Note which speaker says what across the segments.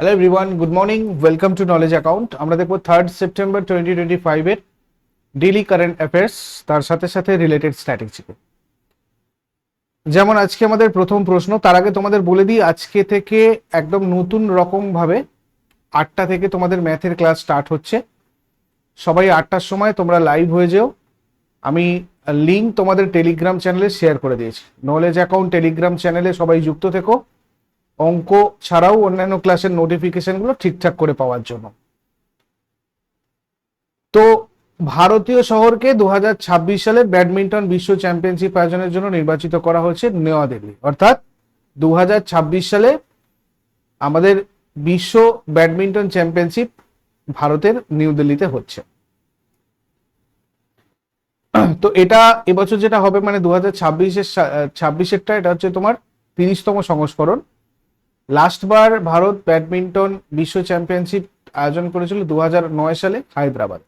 Speaker 1: Hello everyone good morning welcome to knowledge account আমরা দেখব third September twenty twenty ফাইভের daily current affairs তার সাথে সাথে রিলেটেড স্ট্র্যাটেজিকে যেমন আজকে আমাদের প্রথম প্রশ্ন, তার আগে তোমাদের বলে দিই, আজকে থেকে একদম নতুন রকম ভাবে আটটা থেকে তোমাদের ম্যাথের ক্লাস স্টার্ট হচ্ছে। সবাই আটটার সময় তোমরা লাইভ হয়ে যেও। আমি লিঙ্ক তোমাদের টেলিগ্রাম চ্যানেলে শেয়ার করে দিয়েছি। নলেজ অ্যাকাউন্ট টেলিগ্রাম চ্যানেলে সবাই যুক্ত থেকো। অঙ্ক ছাড়াও অন্যান্য ক্লাসের নোটিফিকেশনগুলো ঠিকঠাক করে পাওয়ার জন্য। তো ভারতীয় শহরকে দু হাজার ছাব্বিশ সালে ব্যাডমিন্টন বিশ্ব চ্যাম্পিয়নশিপ আয়োজনের জন্য নির্বাচিত করা হয়েছে নয়াদিল্লি অর্থাৎ দু হাজার ছাব্বিশ সালে আমাদের বিশ্ব ব্যাডমিন্টন চ্যাম্পিয়নশিপ ভারতের নিউ দিল্লিতে হচ্ছে। তো এটা এবছর যেটা হবে মানে দু হাজার ছাব্বিশের ছাব্বিশেরটা, এটা হচ্ছে তোমার তিরিশতম সংস্করণ। লাস্টবার ভারত ব্যাডমিন্টন বিশ্ব চ্যাম্পিয়নশিপ আয়োজন করেছিল দু সালে হায়দ্রাবাদ।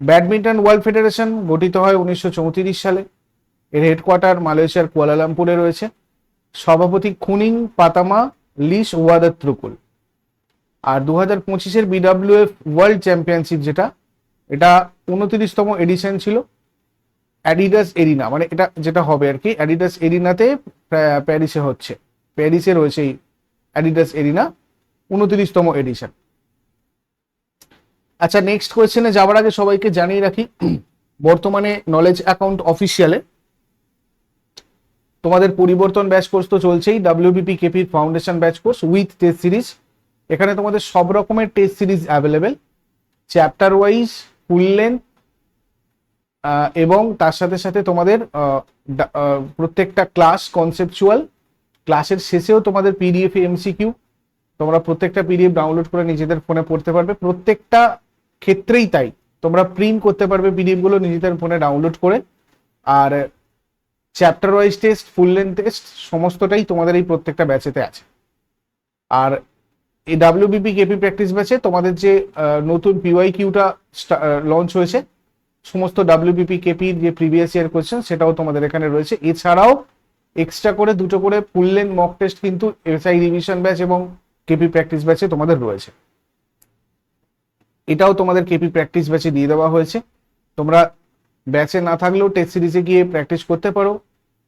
Speaker 1: ব্যাডমিন্টন ওয়ার্ল্ড ফেডারেশন গঠিত হয় উনিশশো চৌত্রিশ সালে। এর হেডকোয়ার্টার মালয়েশিয়ার কুয়ালালামপুরে রয়েছে। সভাপতি খুনিং পাতামা, লিস ওয়াদাত ত্রুকুল আর দু হাজার পঁচিশের বিডাব্লিউএফ ওয়ার্ল্ড চ্যাম্পিয়নশিপ যেটা, এটা উনত্রিশতম এডিশন ছিল। অ্যাডিডাস এরিনা মানে এটা যেটা হবে আর কি, অ্যাডিডাস এরিনাতে প্যারিসে হচ্ছে। প্যারিসে রয়েছে এই অ্যাডিডাস এরিনা উনত্রিশতম এডিশন আচ্ছা নেক্সট কোয়েশ্চেনে যাওয়ার আগে সবাইকে জানিয়ে রাখি, বর্তমানে নলেজ অ্যাকাউন্ট অফিসিয়ালে তোমাদের পরিবর্তন ব্যাচ কোর্স তো চলছেই WBP কেপির foundation batch course with test series এখানে তোমাদের সব রকমের test series available chapter wise full length এবং তার সাথে সাথে তোমাদের প্রত্যেকটা ক্লাস কনসেপচুয়াল ক্লাসের শেষেও তোমাদের পিডিএফ এমসিকিউ তোমরা প্রত্যেকটা পিডিএফ ডাউনলোড করে নিজেদের ফোনে পড়তে পারবে। প্রত্যেকটা ক্ষেত্রেই তাই। তোমরা প্রিন্ট করতে পারবে পিডিএফগুলো নিজেদের ফোনে ডাউনলোড করে। আর chapter wise test full length test সমস্তটাই তোমাদের এই প্রত্যেকটা ব্যাচেতে আছে। আর এই ডাব্লিউবিপি কেপি প্র্যাকটিস ব্যাচে তোমাদের যে নতুন পিওয়াই কিউটা লঞ্চ হয়েছে, সমস্ত ডাব্লিউবিপি কেপির যে প্রিভিয়াস ইয়ার কোয়েশ্চেন সেটাও তোমাদের এখানে রয়েছে। এছাড়াও এক্সট্রা করে দুটো করে ফুল লেন্থ মক টেস্ট কিন্তু এসআই রিভিশন ব্যাচ এবং কেপি প্র্যাকটিস ব্যাচে তোমাদের রয়েছে। এটাও তোমাদের কেপি প্র্যাকটিস ব্যাচে দিয়ে দেওয়া হয়েছে। তোমরা ব্যাচে না থাকলেও টেস্ট সিরিজে গিয়ে প্র্যাকটিস করতে পারো।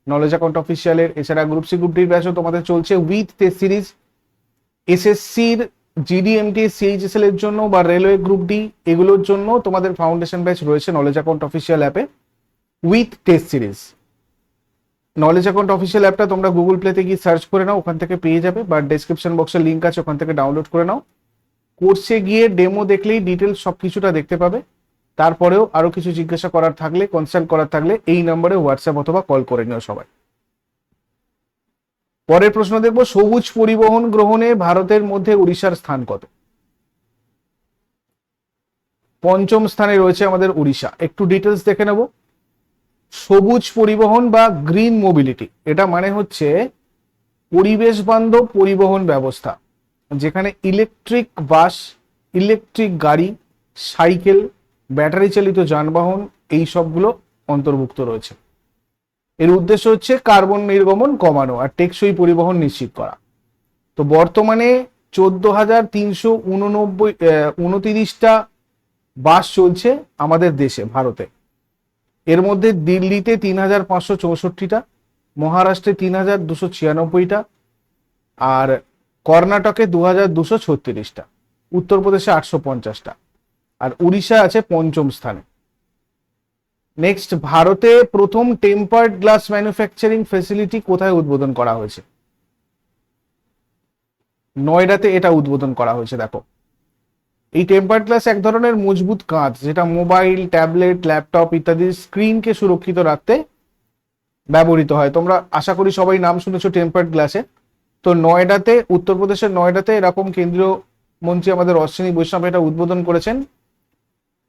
Speaker 1: নলেজ অ্যাকাউন্ট অফিসিয়ালের এছাড়া গ্রুপ সি গ্রুপ ডির ব্যাচও তোমাদের চলছে উইথ টেস্ট সিরিজ এসএসসির জিডিএমটি সিএইচএসএল এর জন্য বা রেলওয়ে গ্রুপ ডি এগুলোর জন্য তোমাদের ফাউন্ডেশন ব্যাচ রয়েছে নলেজ অ্যাকাউন্ট অফিসিয়াল অ্যাপে with test series knowledge account official অ্যাপটা তোমরা গুগল প্লেতে গিয়ে সার্চ করে নাও, ওখান থেকে পেয়ে যাবে বা ডেসক্রিপশন বক্সের লিঙ্ক আছে, ওখান থেকে ডাউনলোড করে নাও। কোর্সে গিয়ে ডেমো দেখলেই ডিটেলস সব কিছুটা দেখতে পাবে। তারপরেও আরও কিছু জিজ্ঞাসা করার থাকলে কনসাল্ট করার থাকলে এই নম্বরে হোয়াটসঅ্যাপ অথবা কল করে নিও সবাই। পরের প্রশ্ন দেখব, সবুজ পরিবহন গ্রহণে ভারতের মধ্যে উড়িষ্যার স্থান কত? পঞ্চম স্থানে রয়েছে আমাদের উড়িষ্যা। একটু ডিটেলস দেখে নেব। সবুজ পরিবহন বা গ্রিন মোবিলিটি এটা মানে হচ্ছে পরিবেশ বান্ধব পরিবহন ব্যবস্থা, যেখানে ইলেকট্রিক বাস ইলেকট্রিক গাড়ি সাইকেল ব্যাটারি চালিত যানবাহন এই সবগুলো অন্তর্ভুক্ত রয়েছে। এর উদ্দেশ্য হচ্ছে কার্বন নির্গমন কমানো আর টেকসই পরিবহন নিশ্চিত করা। তো বর্তমানে চোদ্দ হাজার তিনশো উননব্বই উনতিরিশটা বাস চলছে আমাদের দেশে, ভারতে। এর মধ্যে দিল্লিতে তিন হাজার পাঁচশো চৌষট্টিটা, মহারাষ্ট্রে তিন হাজার দুশো ছিয়ানব্বইটা আর কর্ণাটকে দু হাজার দুশো ছত্রিশটা, উত্তরপ্রদেশে আটশো পঞ্চাশটা আর উড়িষ্যা আছে পঞ্চম স্থানে। নেক্সট ভারতে প্রথম টেম্পার্ড গ্লাস ম্যানুফ্যাকচারিং ফেসিলিটি কোথায় উদ্বোধন করা হয়েছে? নয়ডাতে এটা উদ্বোধন করা হয়েছে, দেখো। এই টেম্পার্ড গ্লাস এক ধরনের মজবুত কাঁচ, যেটা মোবাইল ট্যাবলেট ল্যাপটপ ইত্যাদির স্ক্রিনকে সুরক্ষিত রাখতে ব্যবহৃত হয়। তোমরা আশা করি সবাই নাম শুনেছো টেম্পার্ড গ্লাসে তো নয়ডাতে উত্তরপ্রদেশের নয়ডাতে এরকম কেন্দ্রীয় মন্ত্রী আমাদের অশ্বিনী বৈষ্ণব এটা উদ্বোধন করেছেন।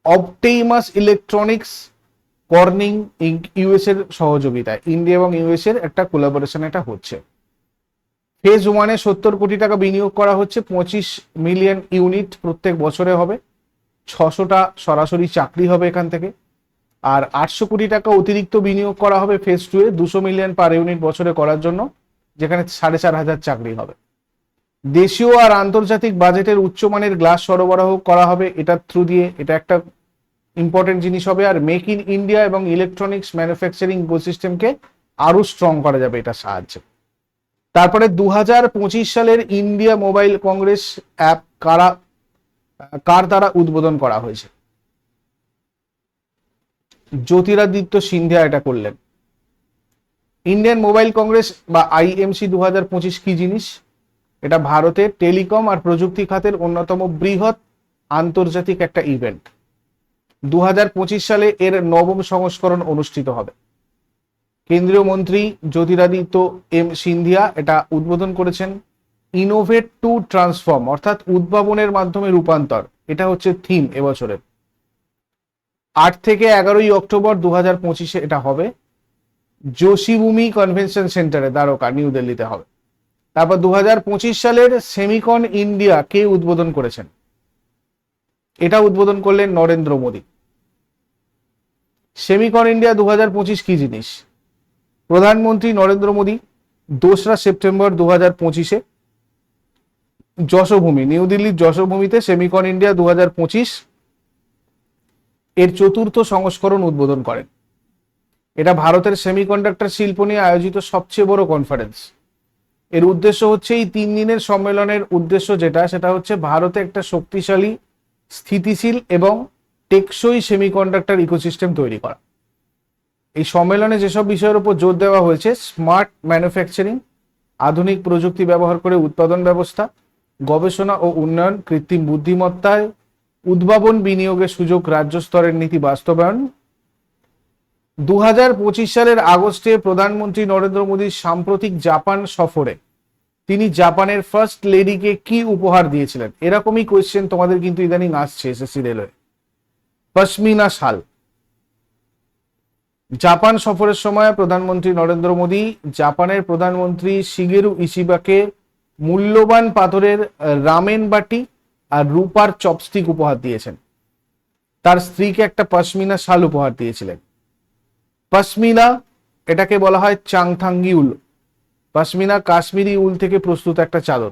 Speaker 1: অপটেইমাস ইলেকট্রনিক্স কর্নিং ইউএস এর সহযোগিতায় ইন্ডিয়া এবং ইউএস এর একটা কোলাবোরেশন এটা হচ্ছে। ফেজ ওয়ানে সত্তর কোটি টাকা বিনিয়োগ করা হচ্ছে, পঁচিশ মিলিয়ন ইউনিট প্রত্যেক বছরে হবে। ছশোটা সরাসরি চাকরি হবে এখান থেকে। আর আটশো কোটি টাকা অতিরিক্ত বিনিয়োগ করা হবে ফেজ টু এ, দুশো মিলিয়ন পার ইউনিট বছরে করার জন্য, যেখানে সাড়ে চার হাজার চাকরি হবে। দেশীয় আর আন্তর্জাতিক বাজেটের উচ্চমানের গ্লাস সরবরাহ করা হবে এটার থ্রু দিয়ে, এটা একটা ইম্পর্টেন্ট জিনিস হবে। আর মেক ইন ইন্ডিয়া এবং ইলেকট্রনিক্স ম্যানুফ্যাকচারিং ইকোসিস্টেমকে আরও স্ট্রং করা যাবে, এটা সাহায্যে। তারপরে দু হাজার পঁচিশ সালের ইন্ডিয়া মোবাইল কংগ্রেস অ্যাপ কারা, কার দ্বারা উদ্বোধন করা হয়েছে? জ্যোতিরাদিত্য সিন্ধিয়া এটা করলেন। ইন্ডিয়ান মোবাইল কংগ্রেস বা আইএমসি দু হাজার পঁচিশ কি জিনিস? এটা ভারতে টেলিকম আর প্রযুক্তি খাতের অন্যতম বৃহৎ আন্তর্জাতিক একটা ইভেন্ট দু হাজার পঁচিশ সালে এর নবম সংস্করণ অনুষ্ঠিত হবে। কেন্দ্রীয় মন্ত্রী জ্যোতিরাদিত্য এম সিন্ধিয়া এটা উদ্বোধন করেছেন ইনোভেট টু ট্রান্সফর্ম অর্থাৎ উদ্ভাবনের মাধ্যমে রূপান্তর। এটা হচ্ছে থিম এবছরের। আট থেকে এগারোই অক্টোবর দু হাজার পঁচিশে এটা হবে। যোশীভূমি কনভেনশন সেন্টারে দ্বারকা, নিউ দিল্লিতে হবে। তারপর দু হাজার পঁচিশ সালের সেমিকন ইন্ডিয়া কে উদ্বোধন করেছেন? এটা উদ্বোধন করলেন নরেন্দ্র মোদী। সেমিকন ইন্ডিয়া দু হাজার পঁচিশ কি জিনিস? প্রধানমন্ত্রী নরেন্দ্র মোদী দোসরা সেপ্টেম্বর দু হাজার পঁচিশে যশোভূমি, নিউ দিল্লির যশোভূমিতে সেমিকন ইন্ডিয়া দু হাজার পঁচিশ এর চতুর্থ সংস্করণ উদ্বোধন করেন। এটা ভারতের সেমিকন্ডাক্টর শিল্প নিয়ে আয়োজিত সবচেয়ে বড় কনফারেন্স এর উদ্দেশ্য হচ্ছে এই তিন দিনের সম্মেলনের উদ্দেশ্য যেটা, সেটা হচ্ছে ভারতে একটা শক্তিশালী, স্থিতিশীল এবং টেকসই সেমিকন্ডাক্টর ইকোসিস্টেম তৈরি করা। এই সম্মেলনে যেসব বিষয়ের উপর জোর দেওয়া হয়েছে স্মার্ট ম্যানুফ্যাকচারিং আধুনিক প্রযুক্তি ব্যবহার করে উৎপাদন ব্যবস্থা, গবেষণা ও উন্নয়ন, কৃত্রিম বুদ্ধিমত্তায় উদ্ভাবন বিনিয়োগের সুযোগ রাজ্য স্তরের নীতি বাস্তবায়ন। দু হাজার পঁচিশ সালের আগস্টে প্রধানমন্ত্রী নরেন্দ্র মোদীর সাম্প্রতিক জাপান সফরে তিনি জাপানের ফার্স্ট লেডিকে কি উপহার দিয়েছিলেন? এরকমই কোয়েশ্চেন তোমাদের কিন্তু ইদানিং আসছে এসএসসি রেলওয়ে। পশমিনা শাল। জাপান সফরের সময় প্রধানমন্ত্রী নরেন্দ্র মোদী জাপানের প্রধানমন্ত্রী শিগেরু ইশিবাকে মূল্যবান পাথরের রামেন বাটি আর রূপার চপস্টিক উপহার দিয়েছেন। তার স্ত্রীকে একটা পশমিনা শাল উপহার দিয়েছিলেন। পশমিনা, এটাকে বলা হয় চাংথাঙ্গি উল। পশমিনা কাশ্মীরি উল থেকে প্রস্তুত একটা চাদর।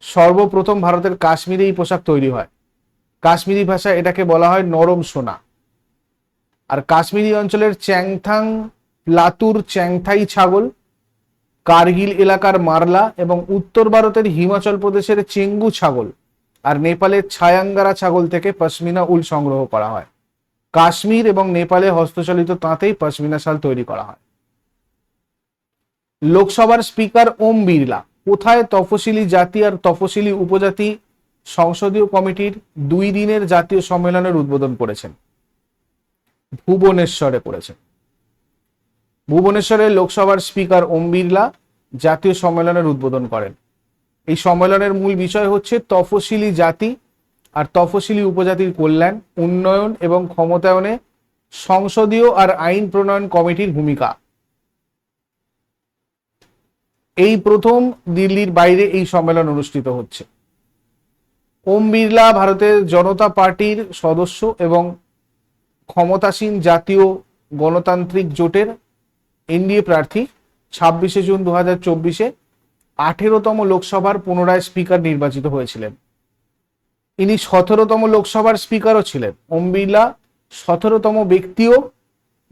Speaker 1: সর্বপ্রথম ভারতের কাশ্মীরে এই পোশাক তৈরি হয়। কাশ্মীরি ভাষায় এটাকে বলা হয় নরম সোনা। আর কাশ্মীরি অঞ্চলের চ্যাংথাং, লাতুর, চ্যাংথাই ছাগল, কার্গিল এলাকার মারলা এবং উত্তর ভারতের হিমাচল প্রদেশের চেঙ্গু ছাগল আর নেপালের ছায়াঙ্গারা ছাগল থেকে পশমিনা উল সংগ্রহ করা হয়। কাশ্মীর এবং নেপালে হস্তচালিত তাঁতেই পশমিনা শাল তৈরি করা হয়। লোকসভার স্পিকার ওম বিড়লা, কোথায় তফসিলি জাতি আর তফসিলি উপজাতি সংসদীয় কমিটির দুই দিনের জাতীয় সম্মেলনের উদ্বোধন করেছেন? ভুবনেশ্বরে করেছেন ভুবনেশ্বরে লোকসভার স্পিকার ওম বিড়লা জাতীয় সম্মেলনের উদ্বোধন করেন। এই সম্মেলনের মূল বিষয় হচ্ছে তফসিলি জাতি আর তফসিলি উপজাতির কল্যাণ, উন্নয়ন এবং ক্ষমতায়নে সংসদীয় আর আইন প্রণয়ন কমিটির ভূমিকা। এই প্রথম দিল্লির বাইরে এই সম্মেলন অনুষ্ঠিত হচ্ছে। ওম বিড়লা ভারতের জনতা পার্টির সদস্য এবং ক্ষমতাসীন জাতীয় গণতান্ত্রিক জোটের এনডিএ প্রার্থী ছাব্বিশে জুন দু হাজার চব্বিশে আঠেরোতম লোকসভার পুনরায় স্পিকার নির্বাচিত হয়েছিলেন। ইনি সতেরোতম লোকসভার স্পিকারও ছিলেন। ওম বিড়লা সতেরোতম ব্যক্তিও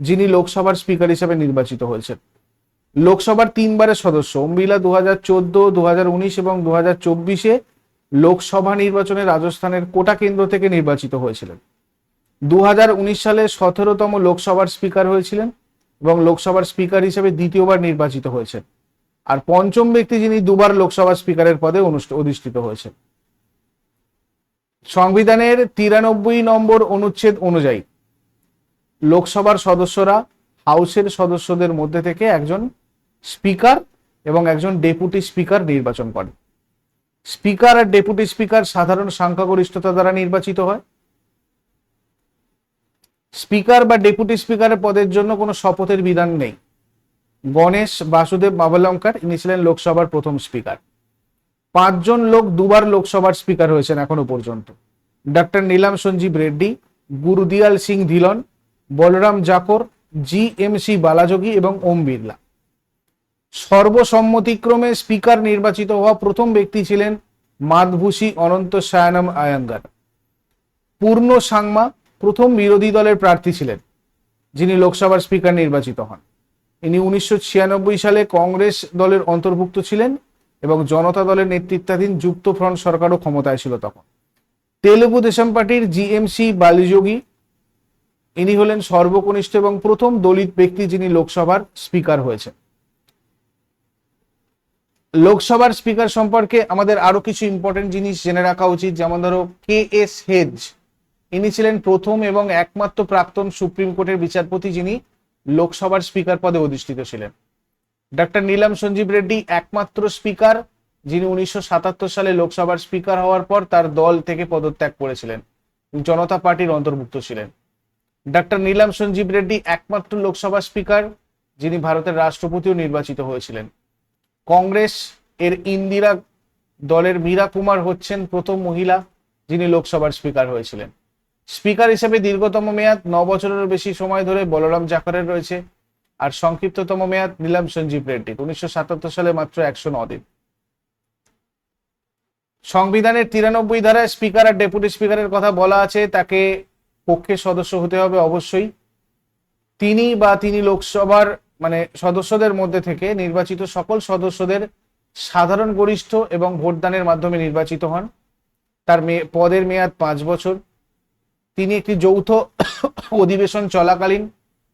Speaker 1: যিনি লোকসভার স্পিকার হিসেবে নির্বাচিত হয়েছেন। লোকসভার তিনবারের সদস্য ওম বিড়লা দু হাজার চোদ্দ দু হাজার উনিশ এবং দু হাজার চব্বিশে লোকসভা নির্বাচনে রাজস্থানের কোটা কেন্দ্র থেকে নির্বাচিত হয়েছিলেন। দু হাজার উনিশ সালে সতেরোতম লোকসভার স্পিকার হয়েছিলেন এবং লোকসভার স্পিকার হিসেবে দ্বিতীয়বার নির্বাচিত হয়েছেন। আর পঞ্চম ব্যক্তি যিনি দুবার লোকসভার স্পিকারের পদে অধিষ্ঠিত হয়েছেন। সংবিধানের তিরানব্বই নম্বর অনুচ্ছেদ অনুযায়ী লোকসভার সদস্যরা হাউসের সদস্যদের মধ্যে থেকে একজন স্পিকার এবং একজন ডেপুটি স্পিকার নির্বাচন করেন। স্পিকার আর ডেপুটি স্পিকার সাধারণ সংখ্যাগরিষ্ঠতা দ্বারা নির্বাচিত হয়। স্পিকার বা ডেপুটি স্পিকারের পদের জন্য কোনো শপথের বিধান নেই। গণেশ বাসুদেব মাবলঙ্কার ইনি ছিলেন লোকসভার প্রথম স্পিকার। পাঁচজন লোক দুবার লোকসভার স্পিকার হয়েছেন এখনও পর্যন্ত। Doctor Neelam Sanjiva Reddy, Gurdial Singh Dhillon, Balram Jakhar, G M C Balayogi এবং ওম বিড়লা। সর্বসম্মতিক্রমে স্পিকার নির্বাচিত হওয়া প্রথম ব্যক্তি ছিলেন মাদভূষী অনন্ত সায়ানম আয়াঙ্গার। পূর্ণ সাংমা প্রথম বিরোধী দলের প্রার্থী ছিলেন, যিনি লোকসভার স্পিকার নির্বাচিত হন। ইনি উনিশশো ছিয়ানব্বই সালে কংগ্রেস দলের অন্তর্ভুক্ত ছিলেন এবং জনতা দলের নেতৃত্বাধীন যুক্ত ফ্রন্ট সরকারও ক্ষমতায় ছিল তখন। তেলুগু দেশম পার্টির জিএমসি বালিযোগী, ইনি হলেন সর্বকনিষ্ঠ এবং প্রথম দলিত ব্যক্তি যিনি লোকসভার স্পিকার হয়েছেন। লোকসভার স্পিকার সম্পর্কে আমাদের আরও কিছু ইম্পর্টেন্ট জিনিস জেনে রাখা উচিত, যেমন ধরো কে এস হেজ ইনি ছিলেন প্রথম এবং একমাত্র প্রাক্তন সুপ্রিম কোর্টের বিচারপতি যিনি লোকসভার স্পিকার পদে অধিষ্ঠিত ছিলেন। ডক্টর নীলাম সঞ্জীব রেড্ডি একমাত্র স্পিকার, যিনি উনিশশো সাতাত্তর সালে লোকসভার স্পিকার হওয়ার পর তার দল থেকে পদত্যাগ করেছিলেন। জনতা পার্টির অন্তর্ভুক্ত ছিলেন। ডক্টর নীলাম সঞ্জীব রেড্ডি একমাত্র লোকসভা স্পিকার, যিনি ভারতের রাষ্ট্রপতিও নির্বাচিত হয়েছিলেন। কংগ্রেস এর ইন্দিরা দলের মীরা কুমার হচ্ছেন প্রথম মহিলা, যিনি লোকসভার স্পিকার হয়েছিলেন। স্পিকার হিসেবে দীর্ঘতম মেয়াদ ন বছরেরও বেশি সময় ধরে বলরাম জাকারের রয়েছে, আর সংক্ষিপ্ততম মেয়াদ নীলাম সঞ্জীব রেড্ডির, উনিশশো সাতাত্তর সালে মাত্র একশো দিন। সংবিধানের তিরানব্বই ধারায় স্পিকার আর ডেপুটি স্পিকারের কথা বলা আছে, তাকে পক্ষের সদস্য হতে হবে অবশ্যই। তিনি বা তিনি লোকসভার মানে সদস্যদের মধ্যে থেকে নির্বাচিত সকল সদস্যদের সাধারণ গরিষ্ঠ এবং ভোটদানের মাধ্যমে নির্বাচিত হন। তার পদের মেয়াদ পাঁচ বছর। তিনি একটি যৌথ অধিবেশন চলাকালীন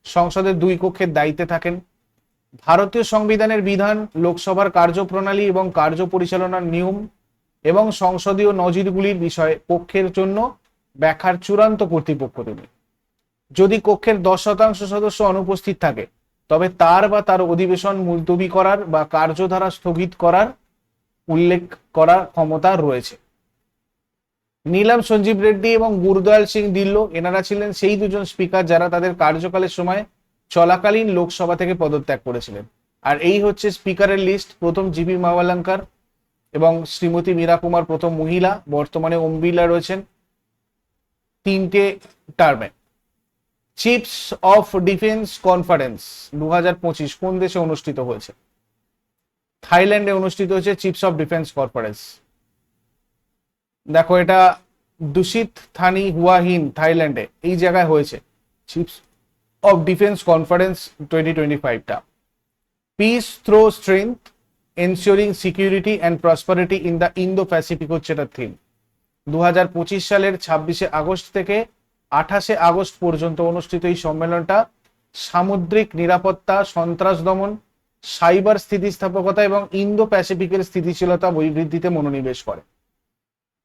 Speaker 1: সংসদের দুই কক্ষের দায়িত্বে থাকেন। ভারতীয় সংবিধানের বিধান, লোকসভার কার্যপ্রণালী এবং কার্য পরিচালনার নিয়ম এবং সংসদীয় নজিরগুলির বিষয়ে পক্ষের জন্য ব্যাখ্যার চূড়ান্ত কর্তৃপক্ষ তিনি যদি কক্ষের দশ শতাংশ সদস্য অনুপস্থিত থাকে, তবে তার বা তার অধিবেশন মুলতবি করার বা কার্যধারা স্থগিত করার উল্লেখ করার ক্ষমতা রয়েছে। নীলাম সঞ্জীব রেড্ডি এবং গুরদয়াল সিং দিল্লো। এনারা ছিলেন সেই দুজন স্পিকার যারা তাদের কার্যকালের সময় চলাকালীন লোকসভা থেকে পদত্যাগ করেছিলেন। আর এই হচ্ছে স্পিকারের লিস্ট। প্রথম জিপি মাওয়ালাঙ্কার এবং শ্রীমতী মীরা কুমার প্রথম মহিলা। বর্তমানে ওম রয়েছেন তিনটে টার্মে। চিফস অফ ডিফেন্স কনফারেন্স দু হাজার পঁচিশ কোন দেশে অনুষ্ঠিত হয়েছে? থাইল্যান্ডে অনুষ্ঠিত হয়েছে চিফস অফ ডিফেন্স কনফারেন্স। দেখো, এটা দূষিত থানি হুয়াহিন থাইল্যান্ডে। এই জায়গায় হয়েছে। Chiefs of defence conference twenty twenty ফাইভটা peace through strength ensuring security and prosperity in the Indo Pacific হচ্ছে এটা থিম দু হাজার পঁচিশ সালের ছাব্বিশে আগস্ট থেকে আঠাশে আগস্ট পর্যন্ত অনুষ্ঠিত এই সম্মেলনটা সামুদ্রিক নিরাপত্তা, সন্ত্রাস দমন, সাইবার স্থিতিস্থাপকতা এবং ইন্দো প্যাসিফিকের স্থিতিশীলতা বৈবৃদ্ধিতে মনোনিবেশ করে।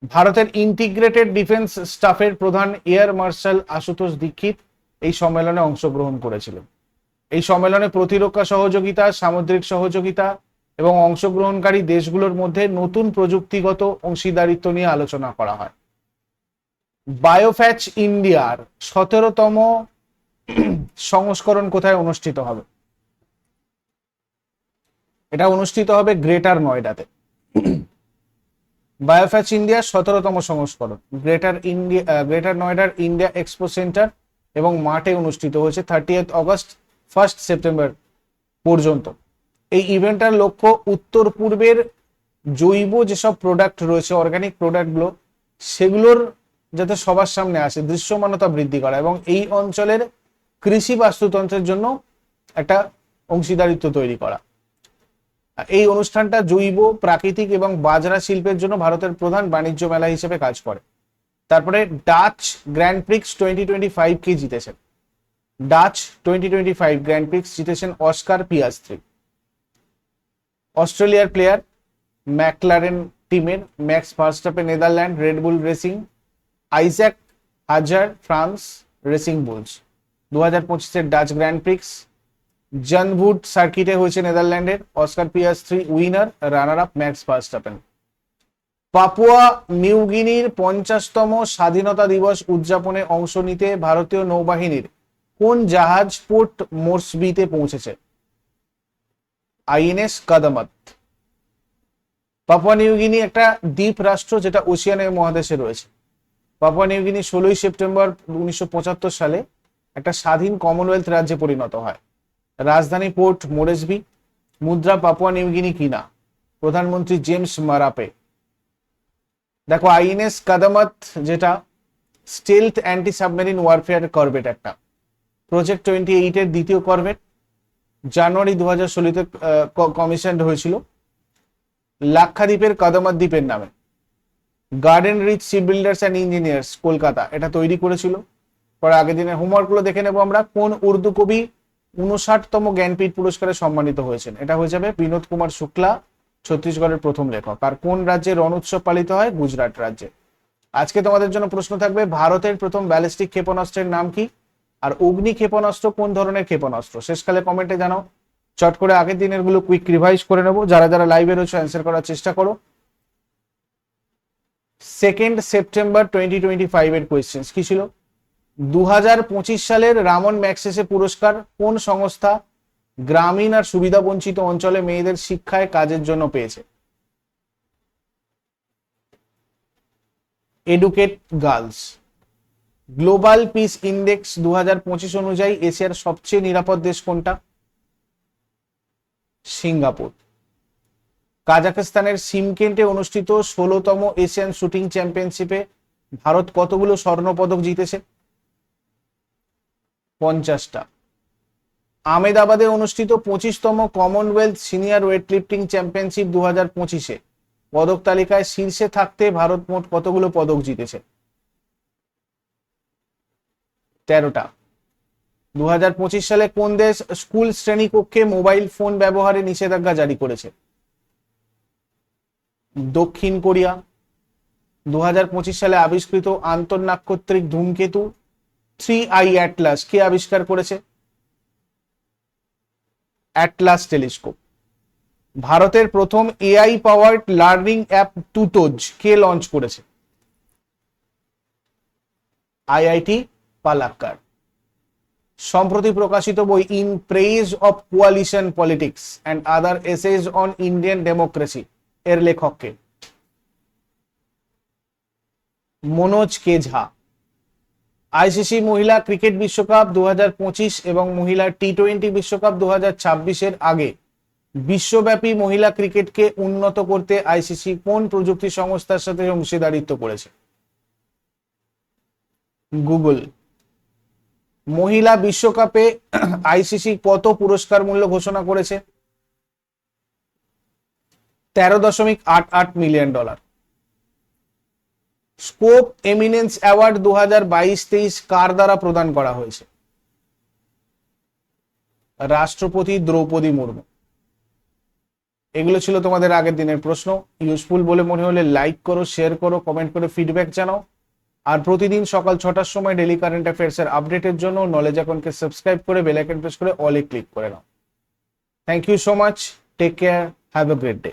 Speaker 1: ভারতের ইন্টিগ্রেটেড ডিফেন্স স্টাফের প্রধান এয়ার মার্শাল আশুতোষ দীক্ষিত এই সম্মেলনে অংশগ্রহণ করেছিলেন। এই সম্মেলনে প্রতিরক্ষা সহযোগিতা, সামুদ্রিক সহযোগিতা এবং অংশগ্রহণকারী দেশগুলোর মধ্যে নতুন প্রযুক্তিগত অংশীদারিত্ব নিয়ে আলোচনা করা হয়। বায়োফ্যাচ ইন্ডিয়ার সতেরোতম সংস্করণ কোথায় অনুষ্ঠিত হবে? এটা অনুষ্ঠিত হবে গ্রেটার নয়ডাতে। বায়োফ্যাচ ইন্ডিয়ার সতেরোতম সংস্করণ। গ্রেটার ইন্ডিয়া গ্রেটার নয়ডার ইন্ডিয়া এক্সপো সেন্টার এবং মাঠে অনুষ্ঠিত হয়েছে থার্টিয়েথ অগস্ট ফার্স্ট সেপ্টেম্বর পর্যন্ত। এই ইভেন্টটার লক্ষ্য উত্তর পূর্বের জৈব যেসব প্রোডাক্ট রয়েছে অর্গানিক প্রোডাক্টগুলো সেগুলোর যাতে সবার সামনে আসে, দৃশ্যমানতা বৃদ্ধি করা এবং এই অঞ্চলের কৃষি বাস্তুতন্ত্রের জন্য একটা অংশীদারিত্ব তৈরি করা। এই অনুষ্ঠানটা জৈব, প্রাকৃতিক এবং বাজরা শিল্পের জন্য ভারতের প্রধান বাণিজ্য মেলা হিসেবে কাজ করে। তারপরে Dutch Grand Prix twenty twenty five কে জিতেছেন। Dutch twenty twenty five Grand Prix জিতেছেন অস্কার পিয়াস্ত্রি। অস্ট্রেলিয়ার প্লেয়ার ম্যাকলারেন টিমের Max Verstappen Netherland Red Bull Racing, Isack Hadjar, France Racing Bulls. দু হাজার পঁচিশের ডাচ গ্র্যান্ড প্রিক্স জনভুড সার্কিটে হয়েছে নেদারল্যান্ডের। Oscar Piastri three winner runner up Max Verstappen Papua নিউগিনির পঞ্চাশতম স্বাধীনতা দিবস উদযাপনে অংশ নিতে ভারতীয় নৌবাহিনীর কোন জাহাজ পোর্ট মোর্সবিতে পৌঁছেছে? আইএনএস কাদামাত পাপুয়া নিউগিনি একটা দ্বীপ রাষ্ট্র যেটা ওশিয়ানের মহাদেশে রয়েছে। পাপুয়া নিউগিনি ষোলোই সেপ্টেম্বর উনিশশো পঁচাত্তর সালে একটা স্বাধীন কমনওয়েলথ রাজ্যে পরিণত হয়। রাজধানী পোর্ট মোরেসবি, মুদ্রা পাপুয়া নিউগিনি কিনা? প্রধানমন্ত্রী জেমস মারাপে। দেখো, আইএনএস কাদামাত যেটা stealth anti submarine warfare corvette একটা। প্রজেক্ট টোয়েন্টি এইটের দ্বিতীয় করবেট জানুয়ারি দু হাজার ষোলোতে কমিশন হয়েছিল। লাক্ষাদ্বীপের কাদামাত দ্বীপের নামে। Garden reach ship builders and engineers Kolkata. এটা তৈরি করেছিল। পরে আগের দিনের হোমওয়ার্কগুলো দেখে নেব আমরা। কোন উর্দু কবি উনষাটতম জ্ঞানপীঠ পুরস্কারে সম্মানিত হয়েছেন। এটা হয়ে যাবে বিনোদ কুমার শুক্লা, ছত্তিশগড়ের প্রথম লেখক। আর কোন রাজ্যে রণ উৎসব পালিত হয়? গুজরাট রাজ্যে। আজকে তোমাদের জন্য প্রশ্ন থাকবে, ভারতের প্রথম ব্যালিস্টিক ক্ষেপণাস্ত্রের নাম কি? আর অগ্নি ক্ষেপণাস্ত্র কোন ধরনের ক্ষেপণাস্ত্র? শেষকালে কমেন্টে জানাও। চট করে আগের দিনেরগুলো কুইক রিভাইজ করে নেব। যারা যারা লাইভে রয়েছে অ্যান্সার করার চেষ্টা করো। Second September twenty twenty five এর কোয়েশ্চেন কি ছিল? দু হাজার পঁচিশ সালের রামন ম্যাক্সেসে পুরস্কার কোন সংস্থা গ্রামীণ আর সুবিধা বঞ্চিত অঞ্চলে মেয়েদের শিক্ষায় কাজের জন্য পেয়েছে? Educate girls global peace index দু হাজার পঁচিশ অনুযায়ী এশিয়ার সবচেয়ে নিরাপদ দেশ কোনটা? সিঙ্গাপুর। কাজাখস্তানের সিমকেন্টে অনুষ্ঠিত ষোলোতম এশিয়ান শুটিং চ্যাম্পিয়নশিপে ভারত কতগুলো স্বর্ণপদক জিতেছে? পঞ্চাশটা। আমেদাবাদে অনুষ্ঠিত পঁচিশতম Commonwealth senior weight lifting championship দু হাজার পঁচিশে। পদক তালিকায় শীর্ষে থাকতে ভারত মোট কতগুলো পদক জিতেছে? তেরোটা। দু হাজার পঁচিশ সালে কোন দেশ স্কুল শ্রেণীকক্ষে মোবাইল ফোন ব্যবহারে নিষেধাজ্ঞা জারি করেছে? দক্ষিণ কোরিয়া। দু হাজার পঁচিশ সালে আবিষ্কৃত আন্তর্নাক্ষত্রিক ধূমকেতু। থ্রি আই অ্যাটলাস, কে আবিষ্কার করেছে? Atlas telescope. ভারতের প্রথম এআই পাওয়ার্ড লার্নিং অ্যাপ টুটোজ কে লঞ্চ করেছে? আইআইটি পালাক্কার সম্প্রতি প্রকাশিত বই in praise of coalition politics and other essays on Indian democracy এর লেখককে। মনোজ কে ঝা আইসিসি মহিলা ক্রিকেট বিশ্বকাপ দু হাজার পঁচিশ এবং মহিলা টি টোয়েন্টি বিশ্বকাপ দু এর আগে বিশ্বব্যাপী মহিলা ক্রিকেটকে উন্নত করতে আইসিসি কোন প্রযুক্তি সংস্থার সাথে অংশীদারিত্ব করেছে? গুগল। মহিলা বিশ্বকাপে আইসিসি কত পুরস্কার মূল্য ঘোষণা করেছে? তেরো দশমিক আট আট million dollar. Scope eminence award দু হাজার বাইশ তেইশ কার দ্বারা প্রদান করা হয়েছে? রাষ্ট্রপতি দ্রৌপদী মুর্মু। এগুলো ছিল তোমাদের আগের দিনের প্রশ্ন। ইউজফুল বলে মনে হলে লাইক করো শেয়ার করো কমেন্ট করে ফিডব্যাক জানাও। আর প্রতিদিন সকাল ছটার সময় ডেলি কারেন্ট অ্যাফেয়ার্স এর আপডেটের জন্য নলেজ অ্যাকাউন্টকে সাবস্ক্রাইব করে বেল আইকন প্রেস করে অলে ক্লিক করে নাও। Thank you so much take care have a great day